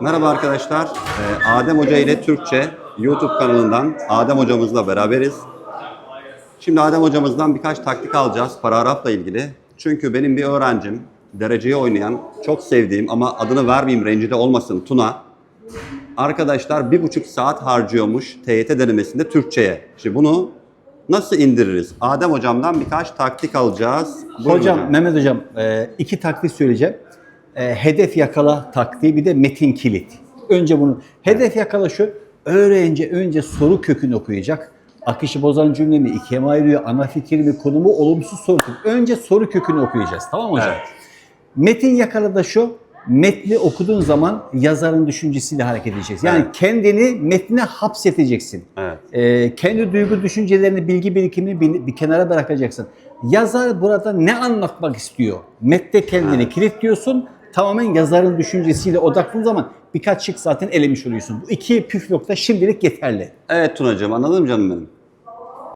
Merhaba arkadaşlar. Ee, Adem Hoca ile Türkçe YouTube kanalından Adem hocamızla beraberiz. Şimdi Adem hocamızdan birkaç taktik alacağız paragrafla ilgili. Çünkü benim bir öğrencim, dereceyi oynayan, çok sevdiğim ama adını vermeyeyim rencide olmasın Tuna. Arkadaşlar bir buçuk saat harcıyormuş TYT denemesinde Türkçe'ye. Şimdi bunu nasıl indiririz? Adem hocamdan birkaç taktik alacağız. Buyurun Hocam, Mehmet Hocam e, iki taktik söyleyeceğim. E, hedef yakala taktiği bir de metin kilit. Önce bunu, hedef yakala şu, öğrenci önce soru kökünü okuyacak. Akışı bozan cümle mi, ikiye mi ayırıyor, ana fikir mi, konumu, olumsuz soru kökü. Önce soru kökünü okuyacağız, tamam mı hocam? Evet. Metin yakala da şu, metni okuduğun zaman yazarın düşüncesiyle hareket edeceksin. Yani Evet. kendini metne hapsedeceksin. Evet. Ee, kendi duygu düşüncelerini, bilgi birikimini bir, bir kenara bırakacaksın. Yazar burada ne anlatmak istiyor? Mette kendini kilitliyorsun. Tamamen yazarın düşüncesiyle odaklı zaman birkaç şık zaten elemiş oluyorsun. Bu iki püf nokta şimdilik yeterli. Evet Tunacığım anladın mı canım benim?